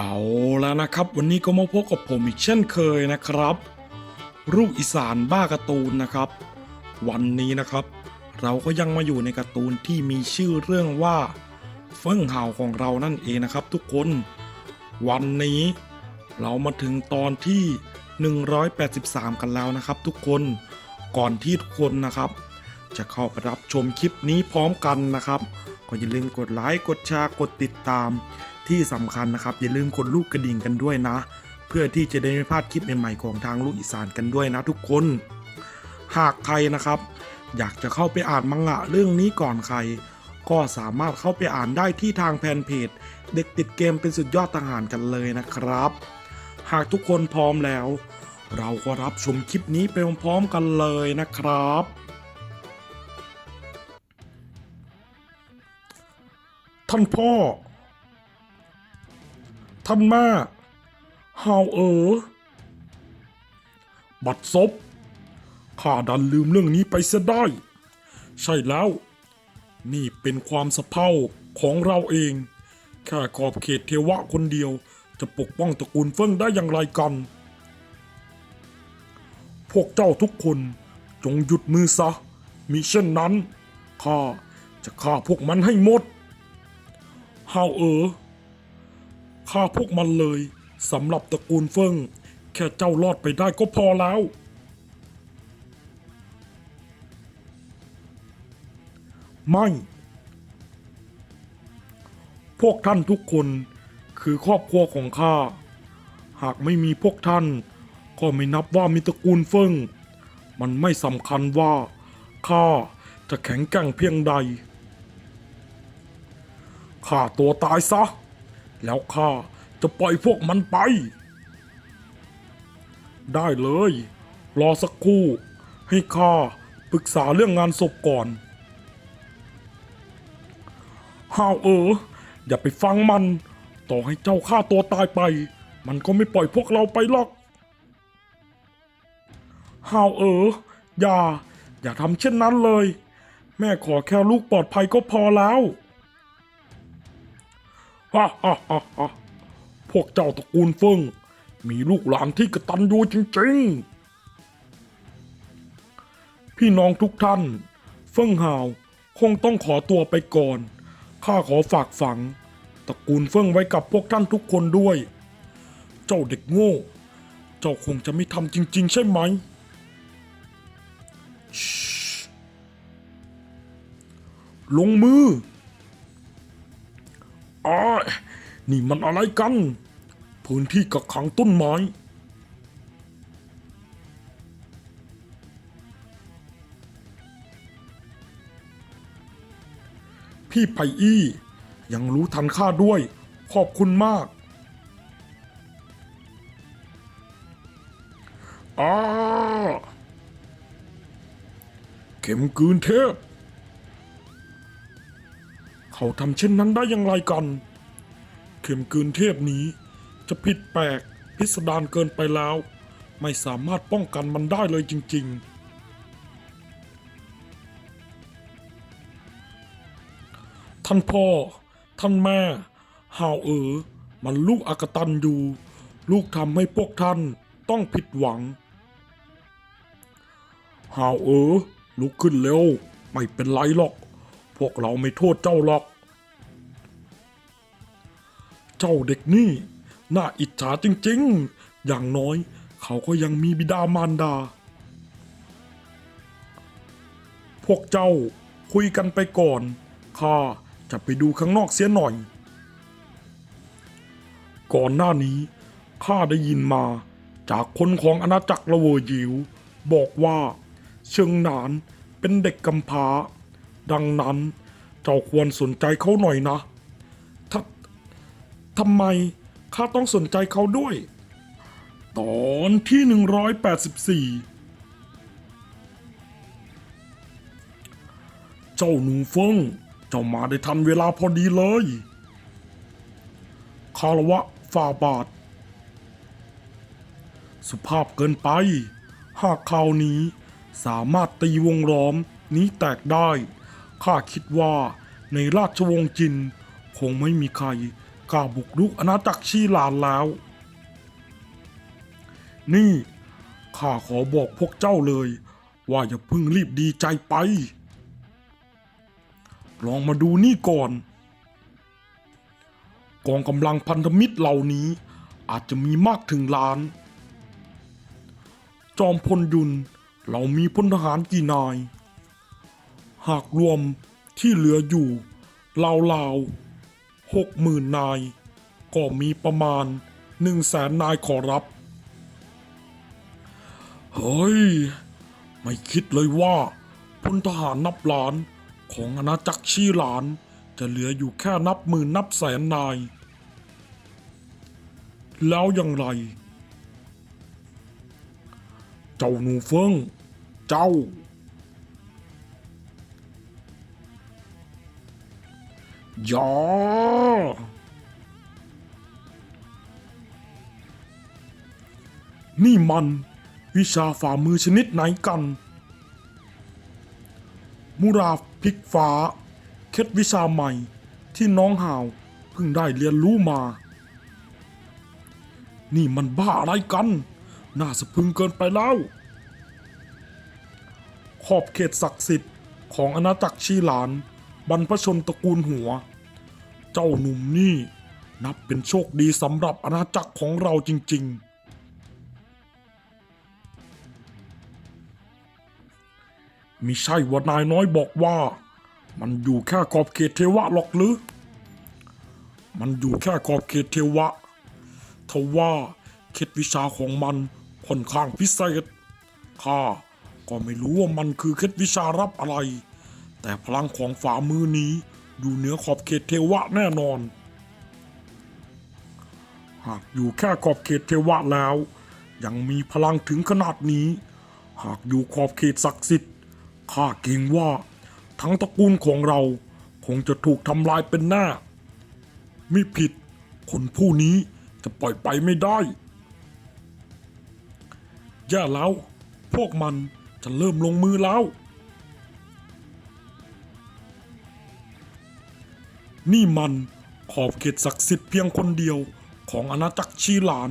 เอาแล้วนะครับ วันนี้ก็มาพบกับผมอีกเช่นเคยนะครับ ลูกอีสานบ้าการ์ตูนนะครับ วันนี้นะครับ เราก็ยังมาอยู่ในการ์ตูนที่มีชื่อเรื่องว่าเฟิ่งเห่าของเรานั่นเองนะครับ ทุกคน วันนี้เรามาถึงตอนที่ 183 กันแล้วนะครับ ทุกคนก่อนที่ทุกคนนะครับ จะเข้าไปรับชมคลิปนี้พร้อมกันนะครับก็อย่าลืมกดไลค์กดแชร์กดติดตาม ที่สำคัญนะครับ อย่าลืมกดลูกกระดิ่งกันด้วยนะ เพื่อที่จะได้ไม่พลาดคลิปใหม่ๆของทางลูกอีสานกันด้วยนะทุกคน หากใครนะครับ อยากจะเข้าไปอ่านมังงะเรื่องนี้ก่อนใคร ก็สามารถเข้าไปอ่านได้ที่ทางแฟนเพจ เด็กติดเกมเป็นสุดยอดทหารกันเลยนะครับ หากทุกคนพร้อมแล้ว เราก็รับชมคลิปนี้ไปพร้อมๆกันเลยนะครับท่านพ่อ ท่านแม่ฮาวเออ บัดซบข้าดันลืมเรื่องนี้ไปเสียได้ ใช่แล้ว นี่เป็นความสะเพร่าของเราเองแค่ขอบเขตเทวะคนเดียวจะปกป้องตระกูลเฟิ่งได้อย่างไรกัน พวกเจ้าทุกคนจงหยุดมือซะ มิเช่นนั้นข้าจะฆ่าพวกมันให้หมดฮาวเออ ฆ่าพวกมันเลยสำหรับตระกูลเฟิงแค่เจ้ารอดไปได้ก็พอแล้ว ไม่ พวกท่านทุกคนคือครอบครัวของข้า หากไม่มีพวกท่าน ก็ไม่นับว่ามีตระกูลเฟิงมันไม่สำคัญว่าข้าจะแข็งแกร่งเพียงใดฆ่าตัวตายซะ แล้วข้าจะปล่อยพวกมันไป ได้เลย รอสักครู่ ให้ข้าปรึกษาเรื่องงานศพก่อนฮาวเออ อย่าไปฟังมัน ต่อให้เจ้าฆ่าตัวตายไป มันก็ไม่ปล่อยพวกเราไปหรอกฮาวเออ อย่า อย่าทำเช่นนั้นเลย แม่ขอแค่ลูกปลอดภัยก็พอแล้ว ฮ่าฮ่าฮ่าฮ่าพวกเจ้าตระกูลเฟิงมีลูกหลานที่กระตันยูจริงๆ พี่น้องทุกท่าน เฟิงหาวคงต้องขอตัวไปก่อน ข้าขอฝากฝัง ตระกูลเฟิงไว้กับพวกท่านทุกคนด้วย เจ้าเด็กโง่ เจ้าคงจะไม่ทำจริง ๆ ใช่ไหม ลงมือ อ้านี่มันอะไรกัน พื้นที่กักขังต้นไม้ พี่ไผ่อี้ ยังรู้ทันข้าด้วย ขอบคุณมากอ้าเข็มกืนเทพ เขาทำเช่นนั้นได้อย่างไรกัน เข็มกืนเทพนี้ จะผิดแปลกพิสดารเกินไปแล้ว ไม่สามารถป้องกันมันได้เลยจริง ๆ ท่านพ่อ ท่านแม่ฮาวเอ๋อมันลูกอากตันอยู่ ลูกทำให้พวกท่านต้องผิดหวังฮาวเอ๋อลุกขึ้นเร็ว ไม่เป็นไรหรอก พวกเราไม่โทษเจ้าหรอก เจ้าเด็กนี่น่าอิจฉาจริงๆ อย่างน้อยเขาก็ยังมีบิดามารดา พวกเจ้าคุยกันไปก่อน ข้าจะไปดูข้างนอกเสียหน่อย ก่อนหน้านี้ข้าได้ยินมาจากคนของอาณาจักรละเวอยิว บอกว่า เชิงหนานเป็นเด็กกำพร้า ดังนั้นเจ้าควรสนใจเขาหน่อยนะถ้าทำไมข้าต้องสนใจเขาด้วย ตอนที่ 184 เจ้าหนูเฟิงเจ้ามาได้ทันเวลาพอดีเลยคารวะฝ่าบาท สุภาพเกินไป หากคราวนี้สามารถตีวงล้อมนี้แตกได้ ข้าคิดว่าในราชวงศ์จิน คงไม่มีใครกล้าบุกรุกอาณาจักรชีหลานแล้ว นี่ข้าขอบอกพวกเจ้าเลย ว่าอย่าเพิ่งรีบดีใจไป ลองมาดูนี่ก่อน กองกำลังพันธมิตรเหล่านี้อาจจะมีมากถึงล้าน จอมพลยุน เรามีพลทหารกี่นาย หากรวมที่เหลืออยู่ราวๆหกหมื่นนาย ก็มีประมาณหนึ่งแสนนายขอรับ เฮ้ย ไม่คิดเลยว่าพลทหารนับล้านของอาณาจักรชีหลาน จะเหลืออยู่แค่นับหมื่นนับแสนนาย แล้วอย่างไร เจ้าหนูเฟิง เจ้า ย่านี่มัน วิชาฝ่ามือชนิดไหนกัน มุราพลิกฟ้า เคล็ดวิชาใหม่ที่น้องหาวเพิ่งได้เรียนรู้มา นี่มันบ้าอะไรกัน น่าสะพึงเกินไปแล้ว ขอบเขตศักดิ์สิทธิ์ของอาณาจักรชีหลาน บรรพชนตระกูลหัว เจ้าหนุ่มนี่นับเป็นโชคดีสำหรับอาณาจักรของเราจริง ๆ มิใช่ว่านายน้อยบอกว่า มันอยู่แค่ขอบเขตเทวะหรอกหรือ มันอยู่แค่ขอบเขตเทวะทว่าเคล็ดวิชาของมันค่อนข้างพิเศษ ข้าก็ไม่รู้ว่ามันคือเคล็ดวิชารับอะไร แต่พลังของฝ่ามือนี้อยู่เหนือขอบเขตเทวะแน่นอน หากอยู่แค่ขอบเขตเทวะแล้ว ยังมีพลังถึงขนาดนี้ หากอยู่ขอบเขตศักดิ์สิทธิ์ข้าเกรงว่าทั้งตระกูลของเราคงจะถูกทำลายเป็นแน่มิผิด คนผู้นี้จะปล่อยไปไม่ได้แย่แล้ว พวกมันจะเริ่มลงมือแล้ว นี่มันขอบเขตศักดิ์สิทธิ์เพียงคนเดียวของอาณาจักรชีหลาน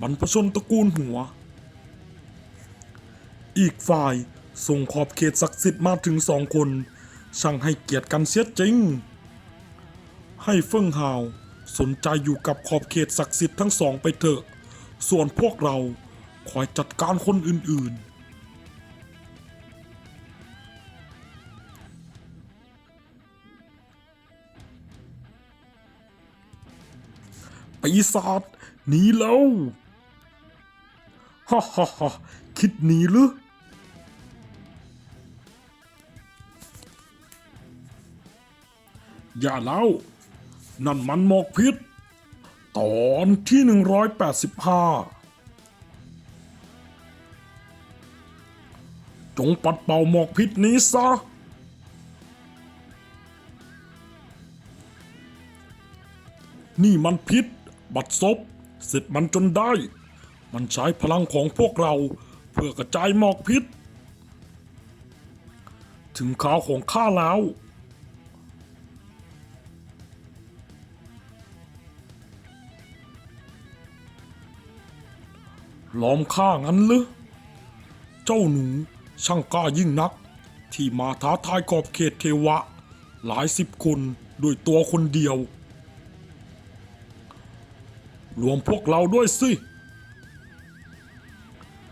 บรรพชนตระกูลหัว อีกฝ่ายส่งขอบเขตศักดิ์สิทธิ์มาถึงสองคน ช่างให้เกียรติกันเสียจริง ให้เฟิ่งหาวสนใจอยู่กับขอบเขตศักดิ์สิทธิ์ทั้งสองไปเถอะ ส่วนพวกเราคอยจัดการคนอื่นๆ ปีศาจหนีแล้วฮ่าฮ่าฮ่าคิดหนีหรืออย่าเล่า นั่นมันหมอกพิษ ตอนที่ 185 จงปัดเป่าหมอกพิษนี้ซะ นี่มันพิษ บัดซบสร็จมันจนได้ มันใช้พลังของพวกเราเพื่อกระจายหมอกพิษ ถึงข่าวของข้าแล้ว ล้อมข้างั้นหรือเจ้าหนูช่างกล้ายิ่งนัก ที่มาท้าทายขอบเขตเทวะ หลายสิบคนด้วยตัวคนเดียว รวมพวกเราด้วยสิ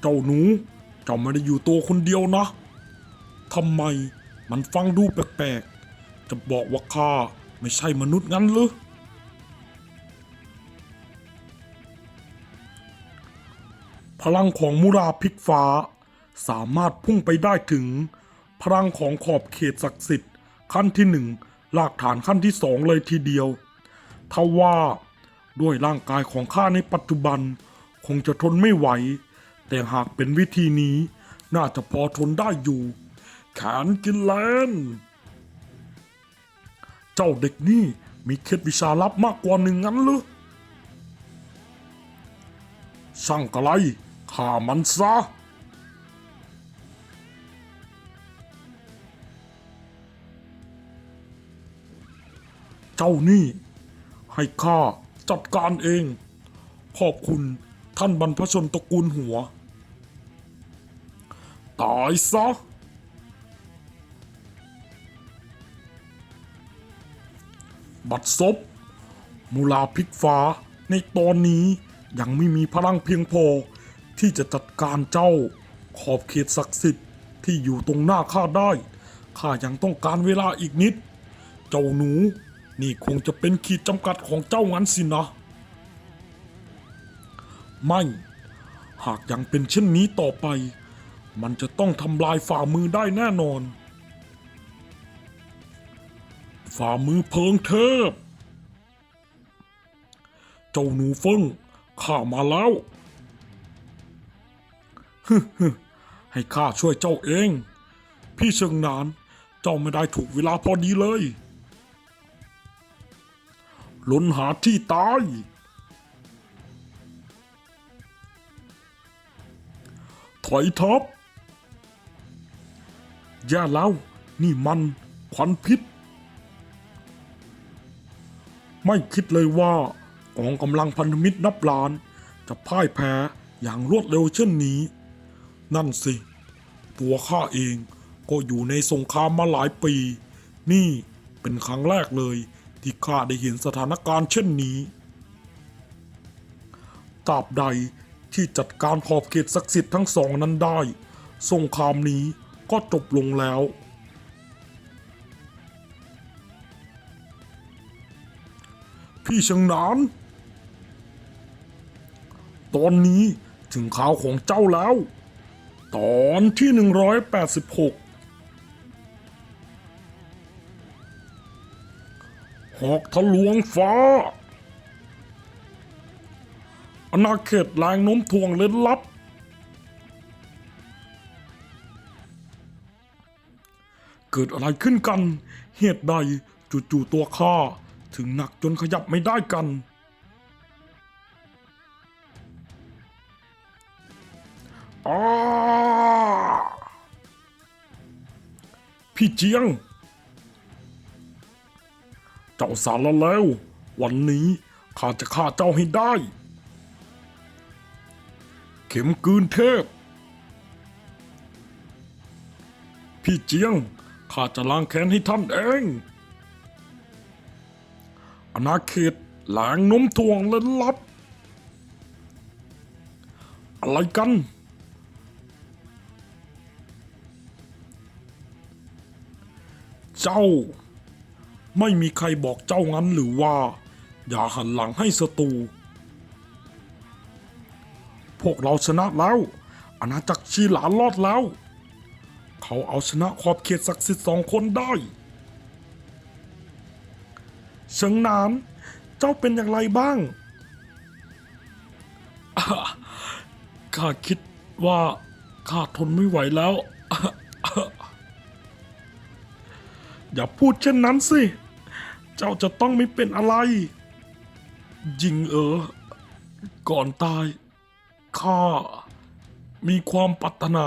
เจ้าหนู เจ้าไม่ได้อยู่ตัวคนเดียวนะ ทำไมมันฟังดูแปลกๆ จะบอกว่าข้าไม่ใช่มนุษย์งั้นหรือ พลังของมุราพิกฟ้า สามารถพุ่งไปได้ถึง พลังของขอบเขตศักดิ์สิทธิ์ ขั้นที่หนึ่งหลากฐานขั้นที่สองเลยทีเดียวทว่า ด้วยร่างกายของข้าในปัจจุบัน คงจะทนไม่ไหว แต่หากเป็นวิธีนี้ น่าจะพอทนได้อยู่ แขนกินแลนเจ้าเด็กนี่มีเคล็ดวิชาลับมากกว่าหนึ่งงั้นหรือช่างกะไรฆ่ามันซะเจ้านี่ ให้ข้า จัดการเอง ขอบคุณท่านบรรพชนตระกูลหัว ตายซะ บัดซบมูลาพลิกฟ้าในตอนนี้ยังไม่มีพลังเพียงพอ ที่จะจัดการเจ้า ขอบเขตศักดิ์สิทธิ์ที่อยู่ตรงหน้าข้าได้ ข้ายังต้องการเวลาอีกนิด เจ้าหนู นี่คงจะเป็นขีดจำกัดของเจ้างั้นสินะ ไม่ หากยังเป็นเช่นนี้ต่อไป มันจะต้องทำลายฝ่ามือได้แน่นอน ฝ่ามือเพิงเทพ เจ้าหนูเฟิงข้ามาแล้วฮึให้ข้าช่วยเจ้าเอง พี่เชิงนาน เจ้าไม่ได้ถูกเวลาพอดีเลย ล้นหาที่ตาย ถอยทับย่แล้วนี่มันควันพิษ ไม่คิดเลยว่ากองกำลังพันธมิตรนับล้าน จะพ่ายแพ้อย่างรวดเร็วเช่นนี้ นั่นสิ ตัวข้าเองก็อยู่ในสงครามมาหลายปี นี่เป็นครั้งแรกเลย ที่ข้าได้เห็นสถานการณ์เช่นนี้ตราบใดที่จัดการขอบเขตศักดิ์สิทธิ์ทั้งสองนั้นได้ สงครามนี้ก็จบลงแล้ว พี่ชิงนาน ตอนนี้ถึงข่าวของเจ้าแล้ว ตอนที่ 186 หอกทะลวงฟ้าอาณาเขตแรงโน้มถ่วงเล่นลับ เกิดอะไรขึ้นกัน เหตุใดจู่ๆตัวข้าถึงหนักจนขยับไม่ได้กันอาพี่เจียง เจ้าสารแล้ว วันนี้ข้าจะฆ่าเจ้าให้ได้ เข็มกืนเทพ พี่เจียงข้าจะล้างแค้นให้ท่านเองอาณาเขตหลงน้มถ่วงเล่นลับ อะไรกัน เจ้า ไม่มีใครบอกเจ้างั้นหรือว่า อย่าหันหลังให้ศัตรู พวกเราชนะแล้วอาณาจักรชีหลานรอดแล้ว เขาเอาชนะขอบเขตศักดิ์สิทธิ์สองคนได้เชิงนานเจ้าเป็นอย่างไรบ้าง ข้าคิดว่าข้าทนไม่ไหวแล้ว อย่าพูดเช่นนั้นสิ เจ้าจะต้องไม่เป็นอะไร ยิงเออ ก่อนตาย ข้า มีความปรารถนา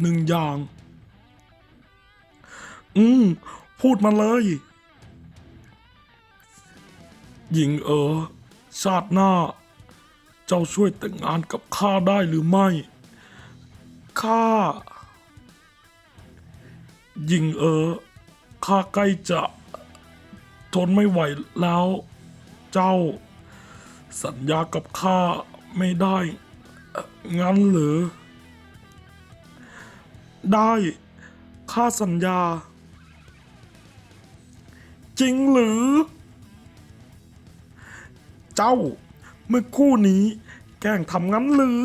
หนึ่งอย่าง อืม พูดมาเลย หญิงเออ ชาติหน้า เจ้าช่วยแต่งงานกับข้าได้หรือไม่ ข้า หญิงเออ ข้าใกล้จะ ทนไม่ไหวแล้ว เจ้า สัญญากับข้าไม่ได้ งั้นหรือ ได้ข้าสัญญา จริงหรือ เจ้าเมื่อคู่นี้ แกล้งทำงั้นหรือ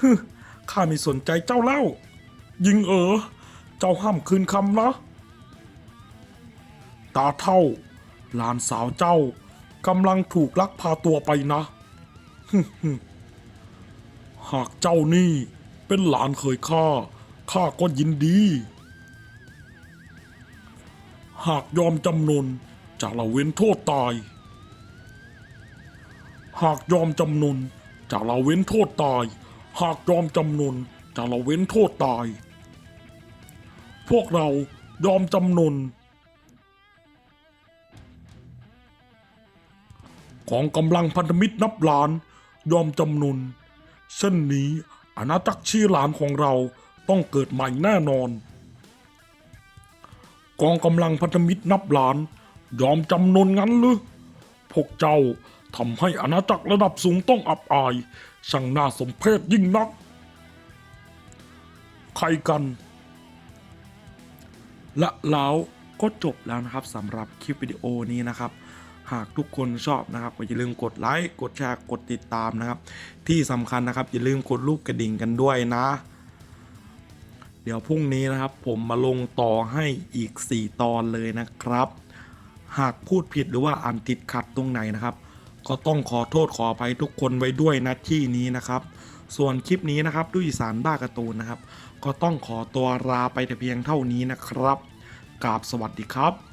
ฮึข้าไม่สนใจเจ้าแล้วยิงเออ เจ้าห้ามคืนคำนะ ตาเท่า หลานสาวเจ้ากำลังถูกลักพาตัวไปนะฮึฮึหากเจ้านี่เป็นหลานเคยข้า ข้าก็ยินดี หากยอมจำนนจะละเว้นโทษตาย หากยอมจำนนจะละเว้นโทษตาย หากยอมจำนนจะละเว้นโทษตาย พวกเรายอมจำนน ของกำลังพันธมิตรนับล้าน ยอมจำนนเช่นนี้อาณาจักรชีหลานของเราต้องเกิดใหม่แน่นอน กองกำลังพันธมิตรนับล้าน ยอมจำนนงั้นหรือพวกเจ้าทำให้อาณาจักรระดับสูงต้องอับอายช่างน่าสมเพชยิ่งนัก ใครกัน และแล้วก็จบแล้วนะครับสำหรับคลิปวิดีโอนี้นะครับ หากทุกคนชอบนะครับก็อย่าลืมกดไลค์กดแชร์กดติดตามนะครับ ที่สำคัญนะครับอย่าลืมกดรูปกระดิ่งกันด้วยนะ เดี๋ยวพรุ่งนี้นะครับ ผมมาลงต่อให้อีก 4 ตอนเลยนะครับ หากพูดผิดหรือว่าอ่านติดขัดตรงไหนนะครับ ก็ต้องขอโทษขออภัยทุกคนไว้ด้วยนะที่นี้นะครับ ส่วนคลิปนี้นะครับด้วยสารบ้าการ์ตูนนะครับ ก็ต้องขอตัวลาไปแต่เพียงเท่านี้นะครับกราบสวัสดีครับ